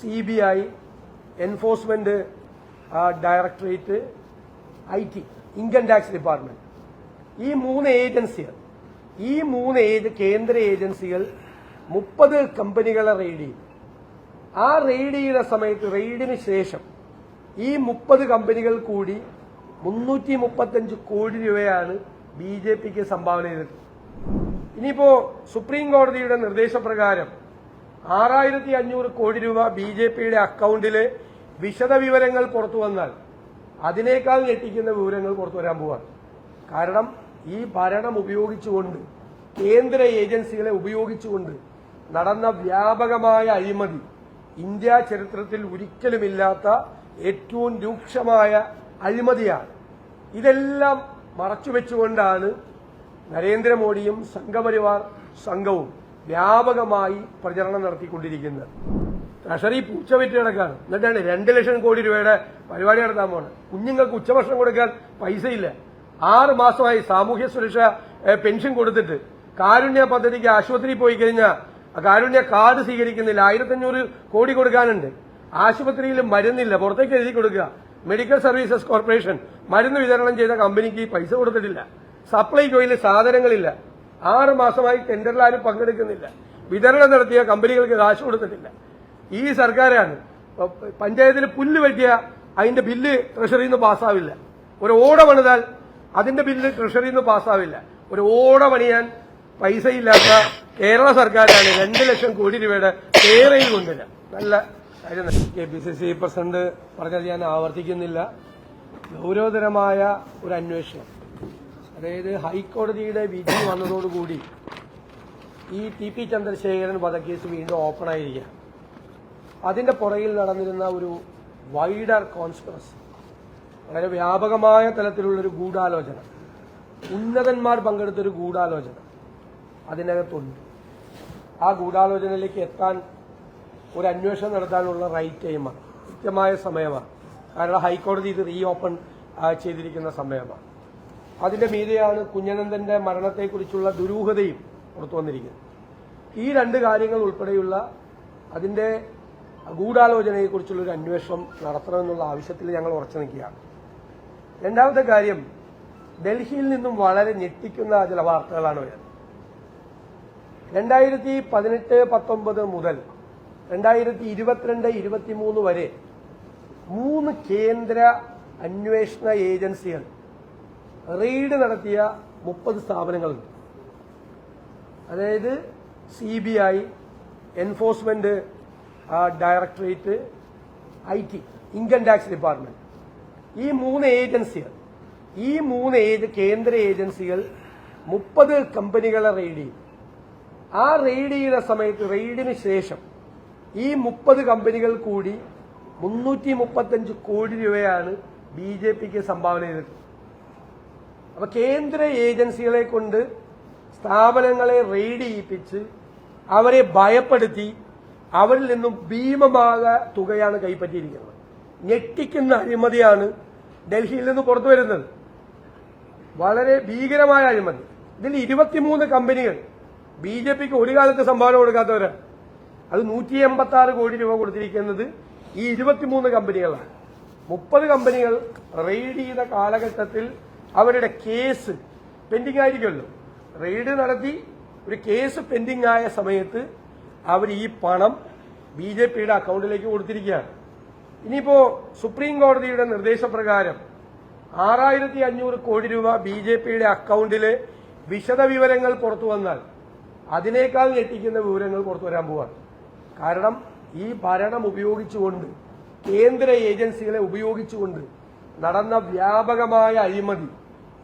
C B I enforcement directorate I T income tax department. ഈ മൂന്ന് ഏജൻസികൾ ഈ മൂന്ന് കേന്ദ്ര ഏജൻസികൾ മുപ്പത് കമ്പനികളെ റെയ്ഡ് ചെയ്തു. ആ റെയ്ഡ് ചെയ്ത സമയത്ത് റെയ്ഡിന് ശേഷം ഈ മുപ്പത് കമ്പനികൾ കൂടി മുന്നൂറ്റി മുപ്പത്തഞ്ച് കോടി രൂപയാണ് ബി ജെ പിക്ക് സംഭാവന ചെയ്തത് ഇനിയിപ്പോ സുപ്രീം കോടതിയുടെ നിർദ്ദേശപ്രകാരം ആറായിരത്തി അഞ്ഞൂറ് കോടി രൂപ ബി ജെ പിയുടെ അക്കൗണ്ടിലെ വിശദവിവരങ്ങൾ പുറത്തു വന്നാൽ അതിനേക്കാൾ ഞെട്ടിക്കുന്ന വിവരങ്ങൾ പുറത്തു വരാൻ പോവാണ്. കാരണം ഈ ഭരണം ഉപയോഗിച്ചുകൊണ്ട് കേന്ദ്ര ഏജൻസികളെ ഉപയോഗിച്ചുകൊണ്ട് നടന്ന വ്യാപകമായ അഴിമതി ഇന്ത്യ ചരിത്രത്തിൽ ഒരിക്കലുമില്ലാത്ത ഏറ്റവും രൂക്ഷമായ അഴിമതിയാണ്. ഇതെല്ലാം മറച്ചുവെച്ചുകൊണ്ടാണ് നരേന്ദ്രമോദിയും സംഘപരിവാർ സംഘവും വ്യാപകമായി പ്രചരണം നടത്തിക്കൊണ്ടിരിക്കുന്നത്. ട്രഷറി പൂച്ച വിറ്റ് കിടക്കാണ്. എന്നിട്ടാണ് രണ്ട് ലക്ഷം കോടി രൂപയുടെ പരിപാടി നടത്താൻ പോണ് കുഞ്ഞുങ്ങൾക്ക് ഉച്ചഭക്ഷണം കൊടുക്കാൻ പൈസയില്ല. ആറ് മാസമായി സാമൂഹ്യ സുരക്ഷ പെൻഷൻ കൊടുത്തിട്ട് കാരുണ്യ പദ്ധതിക്ക് ആശുപത്രിയിൽ പോയി കഴിഞ്ഞാൽ കാരുണ്യ കാർഡ് സ്വീകരിക്കുന്നില്ല. ആയിരത്തഞ്ഞൂറ് കോടി കൊടുക്കാനുണ്ട്. ആശുപത്രിയിൽ മരുന്നില്ല. പുറത്തേക്ക് എഴുതി കൊടുക്കുക. മെഡിക്കൽ സർവീസസ് കോർപ്പറേഷൻ മരുന്ന് വിതരണം ചെയ്ത കമ്പനിക്ക് പൈസ കൊടുത്തിട്ടില്ല. സപ്ലൈകോയിൽ സാധനങ്ങളില്ല. ആറ് മാസമായി ടെൻഡറിൽ ആരും പങ്കെടുക്കുന്നില്ല. വിതരണം നടത്തിയ കമ്പനികൾക്ക് കാശ് കൊടുത്തിട്ടില്ല. ഈ സർക്കാരാണ് പഞ്ചായത്തിൽ പുല്ല് വെട്ടിയ അതിന്റെ ബില്ല് ട്രഷറിയിൽ നിന്ന് പാസ്സാവില്ല. ഒരു ഓട പണിതാൽ അതിന്റെ ബില്ല് ട്രഷറിയിൽ നിന്ന് പാസ്സാവില്ല. ഒരു ഓട പണിയാൻ പൈസയില്ലാത്ത കേരള സർക്കാരാണ് രണ്ട് ലക്ഷം കോടി രൂപയുടെ കേരയിൽ കൊണ്ടില്ല നല്ല കാര്യം K P C C president പറഞ്ഞത് ഞാൻ ആവർത്തിക്കുന്നില്ല. ഗൗരവതരമായ ഒരു അന്വേഷണം. അതായത് ഹൈക്കോടതിയുടെ വിധി വന്നതോടുകൂടി ഈ ടി പി ചന്ദ്രശേഖരൻ വധക്കേസ് വീണ്ടും ഓപ്പൺ ആയിരിക്കുകയാണ് അതിന്റെ പുറകിൽ നടന്നിരുന്ന ഒരു വൈഡർ കോൺസ്പിറസി വളരെ വ്യാപകമായ തലത്തിലുള്ളൊരു ഗൂഢാലോചന ഉന്നതന്മാർ പങ്കെടുത്തൊരു ഗൂഢാലോചന അതിനകത്തുണ്ട്. ആ ഗൂഢാലോചനയിലേക്ക് എത്താൻ ഒരു അന്വേഷണം നടത്താനുള്ള റൈറ്റ് ടൈമാണ് കൃത്യമായ സമയമാണ്. കാരണം ഹൈക്കോടതി ഇത് റീ ഓപ്പൺ ചെയ്തിരിക്കുന്ന സമയമാണ്. അതിന്റെ മീതെയാണ് കുഞ്ഞനന്ദന്റെ മരണത്തെക്കുറിച്ചുള്ള ദുരൂഹതയും പുറത്തു വന്നിരിക്കുന്നത്. ഈ രണ്ട് കാര്യങ്ങൾ ഉൾപ്പെടെയുള്ള അതിന്റെ ഗൂഢാലോചനയെക്കുറിച്ചുള്ള ഒരു അന്വേഷണം നടത്തണമെന്നുള്ള ആവശ്യത്തിൽ ഞങ്ങൾ ഉറച്ചു നിൽക്കുകയാണ്. രണ്ടാമത്തെ കാര്യം ഡൽഹിയിൽ നിന്നും വളരെ ഞെട്ടിക്കുന്ന ചില വാർത്തകളാണ് വരുന്നത്. രണ്ടായിരത്തി പതിനെട്ട് പത്തൊമ്പത് മുതൽ രണ്ടായിരത്തി ഇരുപത്തിരണ്ട് ഇരുപത്തിമൂന്ന് വരെ മൂന്ന് കേന്ദ്ര അന്വേഷണ ഏജൻസികൾ റെയ്ഡ് നടത്തിയ മുപ്പത് സ്ഥാപനങ്ങളുണ്ട്. അതായത് C B I enforcement directorate I T income tax department ഈ മൂന്ന് ഏജൻസികൾ ഈ മൂന്ന് കേന്ദ്ര ഏജൻസികൾ മുപ്പത് കമ്പനികളെ റെയ്ഡ് ചെയ്യും ആ റെയ്ഡ് ചെയ്ത സമയത്ത് റെയ്ഡിന് ശേഷം ഈ മുപ്പത് കമ്പനികൾ കൂടി മുന്നൂറ്റി മുപ്പത്തഞ്ച് കോടി രൂപയാണ് ബി ജെ പിക്ക് സംഭാവന ചെയ്തിട്ടുള്ളത്. അപ്പൊ കേന്ദ്ര ഏജൻസികളെ കൊണ്ട് സ്ഥാപനങ്ങളെ റെയ്ഡ് ചെയ്യിപ്പിച്ച് അവരെ ഭയപ്പെടുത്തി അവരിൽ നിന്നും ഭീമമായ തുകയാണ് കൈപ്പറ്റിയിരിക്കുന്നത്. ഞെട്ടിക്കുന്ന അഴിമതിയാണ് ഡൽഹിയിൽ നിന്ന് പുറത്തു വരുന്നത്. വളരെ ഭീകരമായ അഴിമതി. ഇതിൽ ഇരുപത്തിമൂന്ന് കമ്പനികൾ ബി ജെ പിക്ക് ഒരു കാലത്ത് സംഭാവന കൊടുക്കാത്തവരാണ് അത് നൂറ്റി എൺപത്തി ആറ് കോടി രൂപ കൊടുത്തിരിക്കുന്നത് ഈ ഇരുപത്തിമൂന്ന് കമ്പനികളാണ്. മുപ്പത് കമ്പനികൾ റെയ്ഡ് ചെയ്ത കാലഘട്ടത്തിൽ അവരുടെ കേസ് പെൻഡിംഗ് ആയിരിക്കുമല്ലോ. റെയ്ഡ് നടത്തി ഒരു കേസ് പെൻഡിംഗ് ആയ സമയത്ത് അവർ ഈ പണം ബി ജെ പിയുടെ അക്കൗണ്ടിലേക്ക് കൊടുത്തിരിക്കുകയാണ്. ഇനിയിപ്പോ സുപ്രീം കോടതിയുടെ നിർദ്ദേശപ്രകാരം ആറായിരത്തി അഞ്ഞൂറ് കോടി രൂപ ബി ജെ പിയുടെ അക്കൗണ്ടിലെ വിശദവിവരങ്ങൾ പുറത്തു വന്നാൽ അതിനേക്കാൾ ഞെട്ടിക്കുന്ന വിവരങ്ങൾ പുറത്തു വരാൻ പോവാണ്. കാരണം ഈ ഭരണം ഉപയോഗിച്ചുകൊണ്ട് കേന്ദ്ര ഏജൻസികളെ ഉപയോഗിച്ചുകൊണ്ട് നടന്ന വ്യാപകമായ അഴിമതി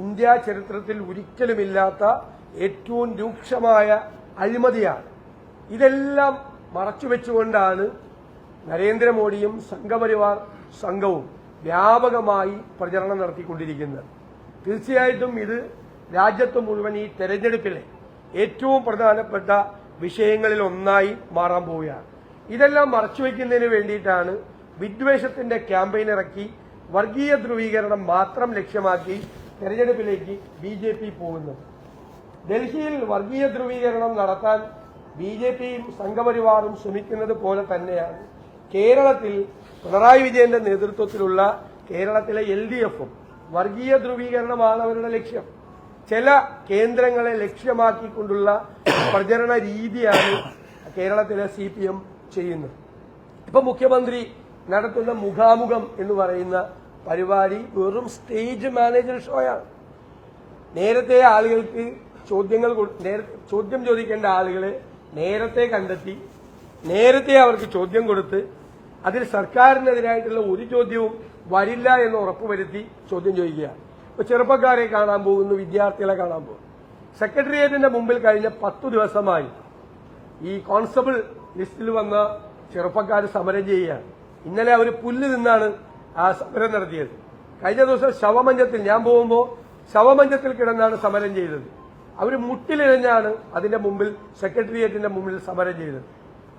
ഇന്ത്യ ചരിത്രത്തിൽ ഒരിക്കലുമില്ലാത്ത ഏറ്റവും രൂക്ഷമായ അഴിമതിയാണ്. ഇതെല്ലാം മറച്ചുവെച്ചുകൊണ്ടാണ് നരേന്ദ്രമോദിയും സംഘപരിവാർ സംഘവും വ്യാപകമായി പ്രചരണം നടത്തിക്കൊണ്ടിരിക്കുന്നത്. തീർച്ചയായിട്ടും ഇത് രാജ്യത്ത് മുഴുവൻ ഈ തെരഞ്ഞെടുപ്പിലെ ഏറ്റവും പ്രധാനപ്പെട്ട വിഷയങ്ങളിൽ ഒന്നായി മാറാൻ പോവുകയാണ്. ഇതെല്ലാം മറച്ചുവെക്കുന്നതിന് വേണ്ടിയിട്ടാണ് വിദ്വേഷത്തിന്റെ ക്യാമ്പയിൻ ഇറക്കി വർഗീയ ധ്രുവീകരണം മാത്രം ലക്ഷ്യമാക്കി തെരഞ്ഞെടുപ്പിലേക്ക് ബി ജെ പി പോകുന്നു. ഡൽഹിയിൽ വർഗീയ ധ്രുവീകരണം നടത്താൻ ബി ജെ പിയും സംഘപരിവാറും ശ്രമിക്കുന്നത് പോലെ തന്നെയാണ് കേരളത്തിൽ പിണറായി വിജയന്റെ നേതൃത്വത്തിലുള്ള കേരളത്തിലെ എൽ ഡി എഫും വർഗീയ ധ്രുവീകരണമാണ് അവരുടെ ലക്ഷ്യം. ചില കേന്ദ്രങ്ങളെ ലക്ഷ്യമാക്കിക്കൊണ്ടുള്ള പ്രചരണ രീതിയാണ് കേരളത്തിലെ സി പി എം ചെയ്യുന്നത്. ഇപ്പൊ മുഖ്യമന്ത്രി നടത്തുന്ന മുഖാമുഖം എന്ന് പറയുന്ന പരിപാടി വെറും സ്റ്റേജ് മാനേജർ ഷോയാണ് നേരത്തെ ആളുകൾക്ക് ചോദ്യങ്ങൾ ചോദ്യം ചോദിക്കേണ്ട ആളുകളെ നേരത്തെ കണ്ടെത്തി നേരത്തെ അവർക്ക് ചോദ്യം കൊടുത്ത് അതിൽ സർക്കാരിനെതിരായിട്ടുള്ള ഒരു ചോദ്യവും വരില്ല എന്ന് ഉറപ്പുവരുത്തി ചോദ്യം ചോദിക്കുക. ഇപ്പൊ ചെറുപ്പക്കാരെ കാണാൻ പോകുന്നു വിദ്യാർത്ഥികളെ കാണാൻ പോകും സെക്രട്ടേറിയറ്റിന്റെ മുമ്പിൽ കഴിഞ്ഞ പത്തു ദിവസമായി ഈ കോൺസ്റ്റബിൾ ലിസ്റ്റിൽ വന്ന ചെറുപ്പക്കാർ സമരം ചെയ്യുകയാണ്. ഇന്നലെ അവർ പുല്ല് നിന്നാണ് ആ സമരം നടത്തിയത്. കഴിഞ്ഞ ദിവസം ശവമഞ്ചത്തിൽ ഞാൻ പോകുമ്പോൾ ശവമഞ്ചത്തിൽ കിടന്നാണ് സമരം ചെയ്തത്. അവർ മുട്ടിലിഴഞ്ഞാണ് അതിന്റെ മുമ്പിൽ സെക്രട്ടേറിയറ്റിന്റെ മുമ്പിൽ സമരം ചെയ്തത്.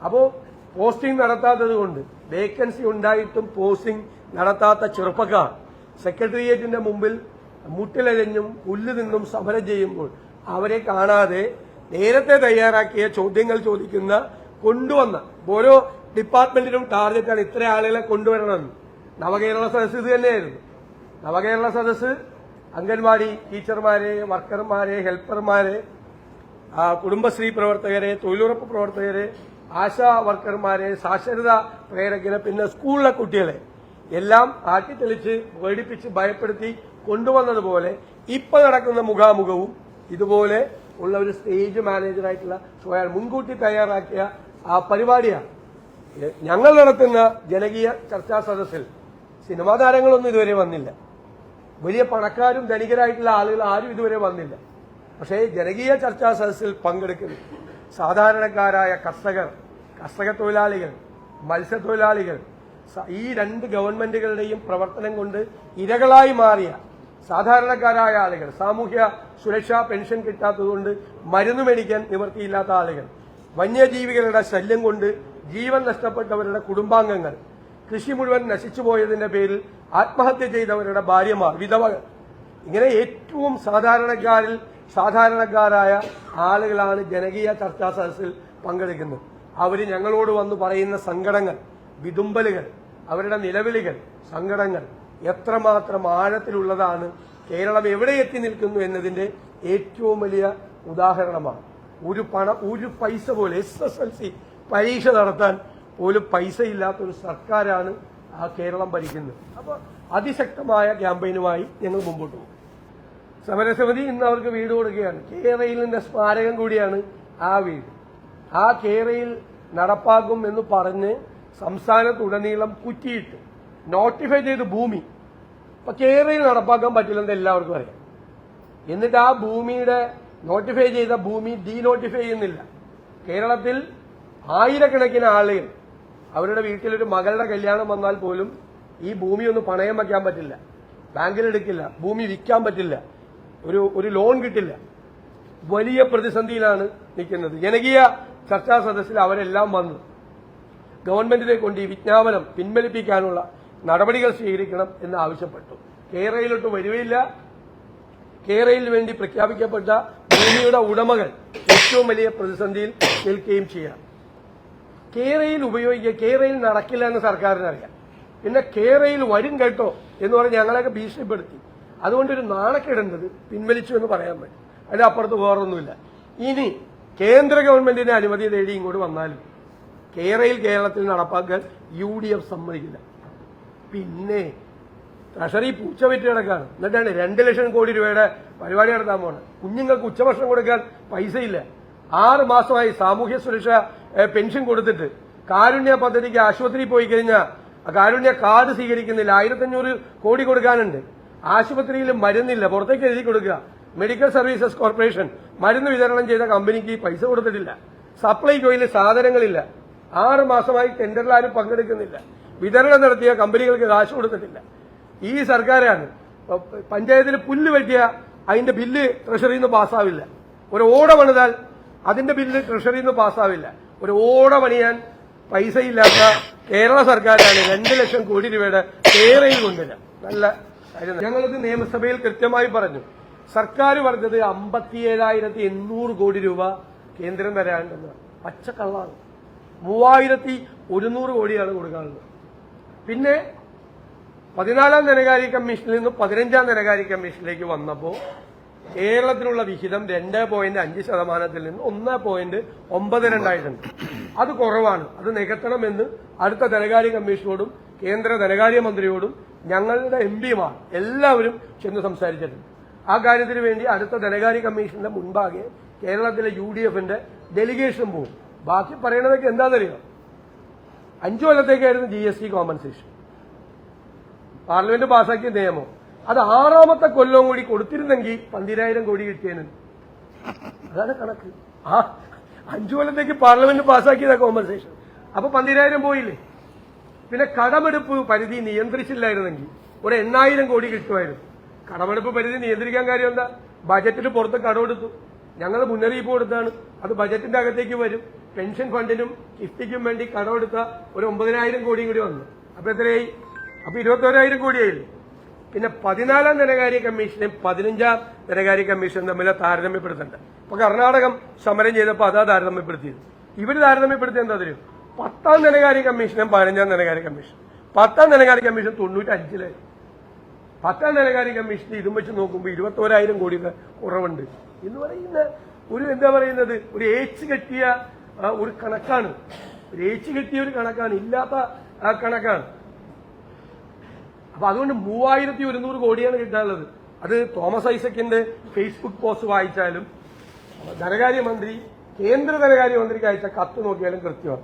അപ്പോ പോസ്റ്റിംഗ് നടത്താത്തത് കൊണ്ട് വേക്കൻസി ഉണ്ടായിട്ടും പോസ്റ്റിംഗ് നടത്താത്ത ചെറുപ്പക്കാർ സെക്രട്ടേറിയറ്റിന്റെ മുമ്പിൽ മുട്ടിലഴഞ്ഞും പുല്ല് നിന്നും സമരം ചെയ്യുമ്പോൾ അവരെ കാണാതെ നേരത്തെ തയ്യാറാക്കിയ ചോദ്യങ്ങൾ ചോദിക്കുന്ന കൊണ്ടുവന്ന ഓരോ ഡിപ്പാർട്ട്മെന്റിനും ടാർഗറ്റാണ് ഇത്ര ആളുകളെ കൊണ്ടുവരണം. നവകേരള സദസ്സ് ഇത് തന്നെയായിരുന്നു. നവകേരള സദസ്സ് അംഗൻവാടി ടീച്ചർമാരെ വർക്കർമാരെ ഹെൽപ്പർമാരെ കുടുംബശ്രീ പ്രവർത്തകരെ തൊഴിലുറപ്പ് പ്രവർത്തകരെ ആശാ വർക്കർമാരെ സാക്ഷരതാ പ്രേരകരെ പിന്നെ സ്കൂളിലെ കുട്ടികളെ എല്ലാം ആട്ടിത്തെളിച്ച് പേടിപ്പിച്ച് ഭയപ്പെടുത്തി കൊണ്ടുവന്നതുപോലെ ഇപ്പൊ നടക്കുന്ന മുഖാമുഖവും ഇതുപോലെ ഉള്ള ഒരു സ്റ്റേജ് മാനേജറായിട്ടുള്ള ഷോയാണ് മുൻകൂട്ടി തയ്യാറാക്കിയ ആ പരിപാടിയാണ്. ഞങ്ങൾ നടത്തുന്ന ജനകീയ ചർച്ചാ സദസ്സിൽ സിനിമാ താരങ്ങളൊന്നും ഇതുവരെ വന്നില്ല. വലിയ പണക്കാരും ധനികരായിട്ടുള്ള ആളുകൾ ആരും ഇതുവരെ വന്നില്ല. പക്ഷേ ജനകീയ ചർച്ചാ സദസ്സിൽ പങ്കെടുക്കുന്ന സാധാരണക്കാരായ കർഷകർ കർഷക തൊഴിലാളികൾ മത്സ്യത്തൊഴിലാളികൾ ഈ രണ്ട് ഗവൺമെന്റുകളുടെയും പ്രവർത്തനം കൊണ്ട് ഇരകളായി മാറിയ സാധാരണക്കാരായ ആളുകൾ സാമൂഹ്യ സുരക്ഷാ പെൻഷൻ കിട്ടാത്തതുകൊണ്ട് മരുന്ന് മേടിക്കാൻ നിവൃത്തിയില്ലാത്ത ആളുകൾ വന്യജീവികളുടെ ശല്യം കൊണ്ട് ജീവൻ നഷ്ടപ്പെട്ടവരുടെ കുടുംബാംഗങ്ങൾ കൃഷി മുഴുവൻ നശിച്ചുപോയതിന്റെ പേരിൽ ആത്മഹത്യ ചെയ്തവരുടെ ഭാര്യമാർ വിധവകൾ. ഇങ്ങനെ ഏറ്റവും സാധാരണക്കാരിൽ സാധാരണക്കാരായ ആളുകളാണ് ജനകീയ ചർച്ചാ സദസ്സിൽ പങ്കെടുക്കുന്നത്. അവർ ഞങ്ങളോട് വന്ന് പറയുന്ന സങ്കടങ്ങൾ വിതുമ്പലുകൾ അവരുടെ നിലവിളികൾ സങ്കടങ്ങൾ എത്രമാത്രം ആഴത്തിലുള്ളതാണ് കേരളം എവിടെ എത്തി നിൽക്കുന്നു എന്നതിന്റെ ഏറ്റവും വലിയ ഉദാഹരണമാണ്. ഒരു പണം ഒരു പൈസ പോലെ എസ് എസ് എൽ സി പരീക്ഷ നടത്താൻ പോലും പൈസ ഇല്ലാത്ത ഒരു സർക്കാരാണ് ആ കേരളം ഭരിക്കുന്നത്. അപ്പോൾ അതിശക്തമായ ക്യാമ്പയിനുമായി ഞങ്ങൾ മുമ്പോട്ട് പോകും. സമരസമിതി ഇന്ന് അവർക്ക് വീട് കൊടുക്കുകയാണ്. കേരളയിലിന്റെ സ്മാരകം കൂടിയാണ് ആ വീട്. ആ കേരയിൽ നടപ്പാക്കും എന്ന് പറഞ്ഞ് സംസ്ഥാനത്തുടനീളം കുറ്റിയിട്ട് നോട്ടിഫൈ ചെയ്ത് ഭൂമി. ഇപ്പൊ കേരളയിൽ നടപ്പാക്കാൻ പറ്റില്ലെന്ന് എല്ലാവർക്കും അറിയാം. എന്നിട്ട് ആ ഭൂമിയുടെ നോട്ടിഫൈ ചെയ്ത ഭൂമി ഡീനോട്ടിഫൈ ചെയ്യുന്നില്ല. കേരളത്തിൽ ആയിരക്കണക്കിന് ആളുകൾ അവരുടെ വീട്ടിലൊരു മകളുടെ കല്യാണം വന്നാൽ പോലും ഈ ഭൂമി ഒന്ന് പണയം വയ്ക്കാൻ പറ്റില്ല. ബാങ്കിലെടുക്കില്ല. ഭൂമി വിൽക്കാൻ പറ്റില്ല. ഒരു ഒരു ലോൺ കിട്ടില്ല. വലിയ പ്രതിസന്ധിയിലാണ് നിൽക്കുന്നത്. ജനകീയ ചർച്ചാ സദസ്സിൽ അവരെല്ലാം വന്നു. ഗവൺമെന്റിനെ കൊണ്ട് ഈ വിജ്ഞാപനം പിൻവലിപ്പിക്കാനുള്ള നടപടികൾ സ്വീകരിക്കണം എന്ന് ആവശ്യപ്പെട്ടു. കേരളയിലോട്ട് വരികയില്ല. കേരളയിൽ വേണ്ടി പ്രഖ്യാപിക്കപ്പെട്ട ഭൂമിയുടെ ഉടമകൾ ഏറ്റവും വലിയ പ്രതിസന്ധിയിൽ നിൽക്കുകയും ചെയ്യാം. കേരയിൽ ഉപയോഗിക്കുക കേരയിൽ നടക്കില്ല എന്ന് സർക്കാരിനറിയാം. പിന്നെ കേരയിൽ വരും കേട്ടോ എന്ന് പറഞ്ഞ് ഞങ്ങളെയൊക്കെ ഭീഷണിപ്പെടുത്തി. അതുകൊണ്ട് ഒരു നാണക്കേടുണ്ടത് പിൻവലിച്ചു എന്ന് പറയാൻ പറ്റും. അതിന്റെ അപ്പുറത്ത് വേറൊന്നുമില്ല. ഇനി കേന്ദ്ര ഗവൺമെന്റിന്റെ അനുമതി തേടി ഇങ്ങോട്ട് വന്നാലും കേരയിൽ കേരളത്തിൽ നടപ്പാക്കാൻ യു ഡി എഫ് സമ്മതിക്കില്ല. പിന്നെ ട്രഷറി പൂച്ച വിറ്റ് കിടക്കാണ്. എന്നിട്ടാണ് രണ്ട് ലക്ഷം കോടി രൂപയുടെ പരിപാടി നടത്താൻ പോകണം കുഞ്ഞുങ്ങൾക്ക് ഉച്ചഭക്ഷണം കൊടുക്കാൻ പൈസയില്ല. ആറ് മാസമായി സാമൂഹ്യ സുരക്ഷ പെൻഷൻ കൊടുത്തിട്ട് കാരുണ്യ പദ്ധതിക്ക് ആശുപത്രി പോയി കഴിഞ്ഞാൽ കാരുണ്യ കാർഡ് സ്വീകരിക്കുന്നില്ല. ആയിരത്തഞ്ഞൂറ് കോടി കൊടുക്കാനുണ്ട്. ആശുപത്രിയിൽ മരുന്നില്ല. പുറത്തേക്ക് എഴുതി കൊടുക്കുക. മെഡിക്കൽ സർവീസസ് കോർപ്പറേഷൻ മരുന്ന് വിതരണം ചെയ്ത കമ്പനിക്ക് പൈസ കൊടുത്തിട്ടില്ല. സപ്ലൈകോയിൽ സാധനങ്ങളില്ല. ആറ് മാസമായി ടെൻഡറിൽ ആരും പങ്കെടുക്കുന്നില്ല. വിതരണം നടത്തിയ കമ്പനികൾക്ക് കാശ് കൊടുത്തിട്ടില്ല. ഈ സർക്കാരാണ് പഞ്ചായത്തിൽ പുല്ല് വെട്ടിയ അതിന്റെ ബില്ല് ട്രഷറിയിൽ നിന്ന് പാസ്സാവില്ല. ഒരു ഓട പണിതാൽ അതിന്റെ ബില്ല് ട്രഷറിയിൽ നിന്ന് പാസ്സാവില്ല. ഒരു ഓട പണിയാൻ പൈസയില്ലാത്ത കേരള സർക്കാരാണ് രണ്ട് ലക്ഷം കോടി രൂപയുടെ കേരയിൽ കൊണ്ടില്ല നല്ല ഞങ്ങളിത് നിയമസഭയിൽ കൃത്യമായി പറഞ്ഞു. സർക്കാർ പറഞ്ഞത് അമ്പത്തിയേഴായിരത്തി എണ്ണൂറ് കോടി രൂപ കേന്ദ്രം തരാണ്ടെന്ന് പച്ചക്കള്ളാണ്. മൂവായിരത്തി ഒരുന്നൂറ് കോടിയാണ് കൊടുക്കാറുള്ളത് പിന്നെ പതിനാലാം ധനകാര്യ കമ്മീഷനിൽ നിന്ന് പതിനഞ്ചാം ധനകാര്യ കമ്മീഷനിലേക്ക് വന്നപ്പോൾ കേരളത്തിനുള്ള വിഹിതം രണ്ട് പോയിന്റ് അഞ്ച് ശതമാനത്തിൽ നിന്ന് ഒന്ന് പോയിന്റ് ഒമ്പത് രണ്ടായിട്ടുണ്ട്. അത് കുറവാണ്. അത് നികത്തണമെന്ന് അടുത്ത ധനകാര്യ കമ്മീഷനോടും കേന്ദ്ര ധനകാര്യ മന്ത്രിയോടും ഞങ്ങളുടെ എം പിമാർ എല്ലാവരും ചെന്ന് സംസാരിച്ചിട്ടുണ്ട്. ആ കാര്യത്തിന് വേണ്ടി അടുത്ത ധനകാര്യ കമ്മീഷന്റെ മുൻപാകെ കേരളത്തിലെ യു ഡി എഫിന്റെ ഡെലിഗേഷൻ പോകും ബാക്കി പറയണതൊക്കെ എന്താണെന്നറിയാം? അഞ്ചു കൊല്ലത്തേക്കായിരുന്നു G S T compensation parliament പാസാക്കിയ നിയമം. അത് ആറാമത്തെ കൊല്ലവും കൂടി കൊടുത്തിരുന്നെങ്കിൽ പന്തിരായിരം കോടി കിട്ടിയേനെ. അതാണ് കണക്ക്. ആ അഞ്ചു കൊല്ലത്തേക്ക് പാർലമെന്റ് പാസ്സാക്കിയതാ കോമ്പൻസേഷൻ അപ്പൊ പന്തിരായിരം പോയില്ലേ? പിന്നെ കടമെടുപ്പ് പരിധി നിയന്ത്രിച്ചില്ലായിരുന്നെങ്കിൽ ഒരു എണ്ണായിരം കോടി കിട്ടുമായിരുന്നു. കടമെടുപ്പ് പരിധി നിയന്ത്രിക്കാൻ കാര്യം എന്താ? ബജറ്റിന് പുറത്ത് കടമെടുത്തു ഞങ്ങൾ മുന്നറിയിപ്പ് കൊടുത്താണ്. അത് ബജറ്റിന്റെ അകത്തേക്ക് വരും. പെൻഷൻ ഫണ്ടിനും കിഫ്റ്റിക്കും വേണ്ടി കടമെടുത്ത ഒരു ഒമ്പതിനായിരം കോടിയും കൂടി വന്നു. അപ്പൊ എത്രയായി? അപ്പൊ ഇരുപത്തോരായിരം കോടിയായില്ലേ? പിന്നെ പതിനാലാം ധനകാര്യ കമ്മീഷനും പതിനഞ്ചാം ധനകാര്യ കമ്മീഷനും തമ്മിൽ താരതമ്യപ്പെടുത്തേണ്ട. ഇപ്പൊ കർണാടകം സമരം ചെയ്തപ്പോൾ അതാ താരതമ്യപ്പെടുത്തിയത്. ഇവർ താരതമ്യപ്പെടുത്തി എന്താ തരും പത്താം ധനകാര്യ കമ്മീഷനും പതിനഞ്ചാം ധനകാര്യ കമ്മീഷൻ പത്താം ധനകാര്യ കമ്മീഷൻ തൊണ്ണൂറ്റി അഞ്ചിലായി പത്താം ധനകാര്യ കമ്മീഷൻ ഇതും വെച്ച് നോക്കുമ്പോൾ ഇരുപത്തോരായിരം കോടിയുടെ കുറവുണ്ട്. എന്ന് പറയുന്ന ഒരു എന്താ പറയുന്നത്? ഒരു ഏച്ച് കെട്ടിയ ഒരു കണക്കാണ്. ഒരു ഏച്ച് കെട്ടിയ ഒരു കണക്കാണ്. ഇല്ലാത്ത കണക്കാണ്. അപ്പൊ അതുകൊണ്ട് മൂവായിരത്തി ഒരുന്നൂറ് കോടിയാണ് കിട്ടാനുള്ളത്. അത് തോമസ് ഐസക്കിന്റെ ഫേസ്ബുക്ക് പോസ്റ്റ് വായിച്ചാലും ധനകാര്യമന്ത്രി കേന്ദ്ര ധനകാര്യമന്ത്രിക്ക് അയച്ച കത്ത് നോക്കിയാലും കൃത്യമാണ്.